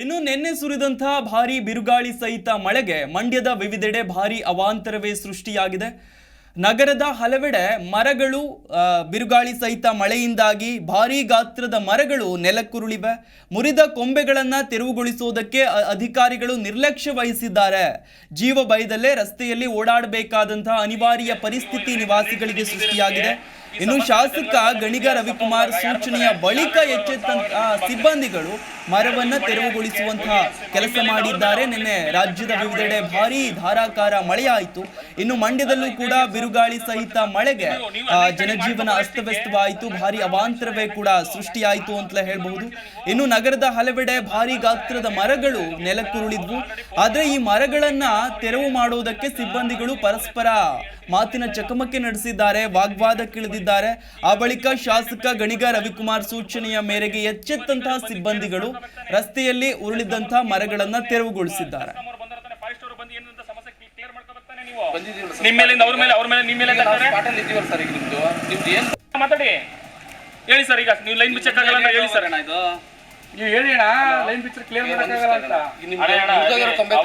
ಇನ್ನು ನಿನ್ನೆ ಸುರಿದಂತಹ ಭಾರೀ ಬಿರುಗಾಳಿ ಸಹಿತ ಮಳೆಗೆ ಮಂಡ್ಯದ ವಿವಿಧೆಡೆ ಭಾರೀ ಅವಾಂತರವೇ ಸೃಷ್ಟಿಯಾಗಿದೆ. ನಗರದ ಹಲವೆಡೆ ಮರಗಳು ಬಿರುಗಾಳಿ ಸಹಿತ ಮಳೆಯಿಂದಾಗಿ ಭಾರೀ ಗಾತ್ರದ ಮರಗಳು ನೆಲಕ್ಕುರುಳಿವೆ. ಮುರಿದ ಕೊಂಬೆಗಳನ್ನು ತೆರವುಗೊಳಿಸುವುದಕ್ಕೆ ಅಧಿಕಾರಿಗಳು ನಿರ್ಲಕ್ಷ್ಯ ವಹಿಸಿದ್ದಾರೆ. ಜೀವ ಭಯದಲ್ಲೇ ರಸ್ತೆಯಲ್ಲಿ ಓಡಾಡಬೇಕಾದಂತಹ ಅನಿವಾರ್ಯ ಪರಿಸ್ಥಿತಿ ನಿವಾಸಿಗಳಿಗೆ ಸೃಷ್ಟಿಯಾಗಿದೆ. ಇನ್ನು ಶಾಸಕ ಗಣಿಗ ರವಿಕುಮಾರ್ ಸೂಚನೆಯ ಬಳಿಕ ಎಚ್ಚೆತ್ತಂತಹ ಸಿಬ್ಬಂದಿಗಳು ಮರವನ್ನ ತೆರವುಗೊಳಿಸುವಂತಹ ಕೆಲಸ ಮಾಡಿದ್ದಾರೆ. ನಿನ್ನೆ ರಾಜ್ಯದ ವಿವಿಧೆಡೆ ಭಾರಿ ಧಾರಾಕಾರ ಮಳೆಯಾಯಿತು. ಇನ್ನು ಮಂಡ್ಯದಲ್ಲೂ ಕೂಡ ಬಿರುಗಾಳಿ ಸಹಿತ ಮಳೆಗೆ ಜನಜೀವನ ಅಸ್ತವ್ಯಸ್ತವಾಯಿತು. ಭಾರಿ ಅವಾಂತರವೇ ಕೂಡ ಸೃಷ್ಟಿಯಾಯಿತು ಅಂತಲೇ ಹೇಳಬಹುದು. ಇನ್ನು ನಗರದ ಹಲವೆಡೆ ಭಾರಿ ಗಾತ್ರದ ಮರಗಳು ನೆಲಕ್ಕುರುಳಿದ್ವು. ಆದ್ರೆ ಈ ಮರಗಳನ್ನ ತೆರವು ಮಾಡುವುದಕ್ಕೆ ಸಿಬ್ಬಂದಿಗಳು ಪರಸ್ಪರ ಮಾತಿನ ಚಕಮಕಿ ನಡೆಸಿದ್ದಾರೆ ವಾಗ್ವಾದಕ್ಕಿಳಿದಿದ್ದಾರೆ ಆ ಬಳಿಕ ಶಾಸಕ ಗಣಿಗ ರವಿಕುಮಾರ್ ಸೂಚನೆಯ ಮೇರೆಗೆ ಎಚ್ಚೆತ್ತಂತಹ ಸಿಬ್ಬಂದಿಗಳು ರಸ್ತೆಯಲ್ಲಿ ಉರುಳಿದಂತಹ ಮರಗಳನ್ನ ತೆರವುಗೊಳಿಸಿದ್ದಾರೆ. ನಮ್ಮವ್ರು ಬಂದಿರ್ತಾನೆ ಫಾರೆಸ್ಟ್ ಅವರು ಬಂದು ಏನಂತ ಸಮಸ್ಯೆ ಕ್ಲಿಯರ್ ಮಾಡ್ಕೊಬರ್ತಾನೆ ನೀವು ನಿಮ್ಮ ಮೇಲಿಂದ ಅವ್ರ ಮೇಲೆ ಅವ್ರ ಮೇಲೆ ನಿಮ್ಮ ಮೇಲೆ ಅಂತಾರೆ ಸ್ಪಾಟಲ್ಲಿ ಇದ್ದೀವಲ್ಲ ಸರ್ ಈಗ ನಿಮ್ದು ನಿಮ್ದು ಏನು ಮಾತಾಡಿ. ಹೇಳಿ ಸರ್ ಈಗ ನೀವು ಲೈನ್ ಬಿಚ್ಚಕ್ ಆಗಲ್ಲ ಅಂತ ಹೇಳಿ ಸರ್. ಇದು ನೀವು ಹೇಳಿ ಅಣ್ಣ ಲೈನ್ ಬಿಚ್ಚರ್ ಕ್ಲಿಯರ್ ಮಾಡಕ್ಕಾಗಲ್ಲ ಅಂತ.